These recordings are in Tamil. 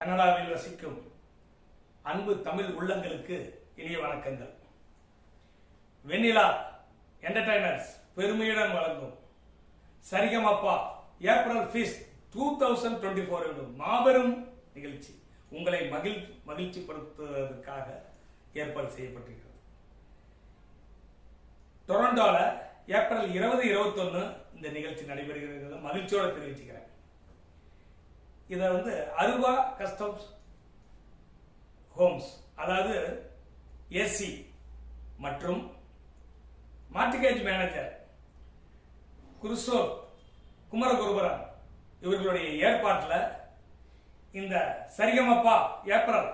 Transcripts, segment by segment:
கனடாவில் வசிக்கும் அன்பு தமிழ் உள்ளங்களுக்கு இனிய வணக்கங்கள். வெண்ணிலா என்டர்டைனர்ஸ் பெருமையுடன் வழங்கும் Sarigamapa April feast two thousand twenty four என்னும் மாபெரும் நிகழ்ச்சி உங்களை மகிழ் மகிழ்ச்சிப்படுத்துவதற்காக ஏற்பாடு செய்யப்பட்டிருக்கிறது. டொரண்டோவில் ஏப்ரல் இருபது இருபத்தொன்னு இந்த நிகழ்ச்சி நடைபெறுகிறது. மகிழ்ச்சியோட தெரிவிச்சுக்கிறேன். இதை வந்து அருவா கஸ்டம்ஸ் ஹோம்ஸ் அதாவது ஏசி மற்றும் மார்டிகேஜ் மேனேஜர் குருசோ குமரகுருபரன் இவர்களுடைய ஏற்பாட்டில் இந்த Sarigamapa April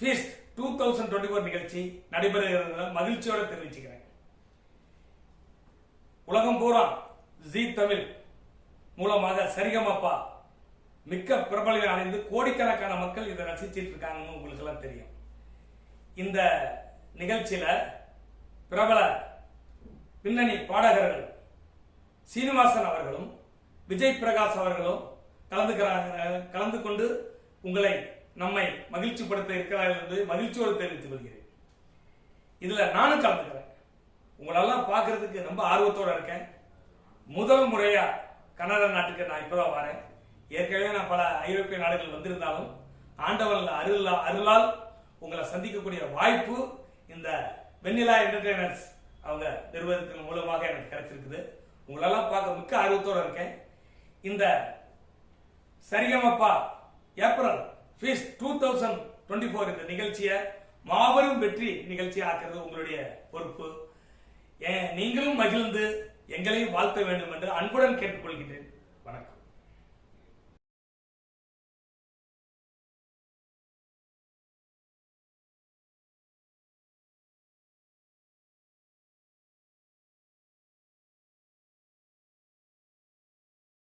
feast two thousand twenty four நிகழ்ச்சி நடைபெறுகிறது. மகிழ்ச்சியோட தெரிவிச்சுக்கிறேன். உலகம் பூரா ஜி தமிழ் மூலமாக சரிகமப்பா மிக்க பிரபலங்கள் அடைந்து கோடிக்கணக்கான மக்கள் இதை ரசிச்சிட்டு இருக்காங்கன்னு உங்களுக்கு எல்லாம் தெரியும். இந்த நிகழ்ச்சியில பிரபல பின்னணி பாடகர்கள் சீனிவாசன் அவர்களும் விஜய் பிரகாஷ் அவர்களும் கலந்துக்கிறாங்க கலந்து கொண்டு உங்களை நம்மை மகிழ்ச்சிப்படுத்த இருக்கிறார்கள் என்று மகிழ்ச்சியோடு தெரிவித்துக் கொள்கிறேன். இதுல நானும் கலந்துக்கிறேன். உங்களெல்லாம் பார்க்கறதுக்கு ரொம்ப ஆர்வத்தோடு இருக்கேன். முதல் முறையா கனடா நாட்டுக்கு நான் இப்பதான் வரேன். ஏற்கனவே நான் பல ஐரோப்பிய நாடுகள் வந்திருந்தாலும் ஆண்டவன் அருள் அருளால் உங்களை சந்திக்கக்கூடிய வாய்ப்பு இந்த வெண்ணிலா என்டர்டைனர்ஸ் அவங்க நிறுவனத்தின் மூலமாக எனக்கு கிடைச்சிருக்குது. உங்களெல்லாம் பார்க்க மிக்க ஆர்வத்தோடு இருக்கேன். இந்த Sarigamapa April feast two thousand twenty four இந்த நிகழ்ச்சியை மாபெரும் வெற்றி நிகழ்ச்சி ஆக்குறது உங்களுடைய பொறுப்பு. ஏன் நீங்களும் மகிழ்ந்து எங்களையும் வாழ்த்த வேண்டும் என்று அன்புடன் கேட்டுக்கொள்கின்றேன் வணக்கம்.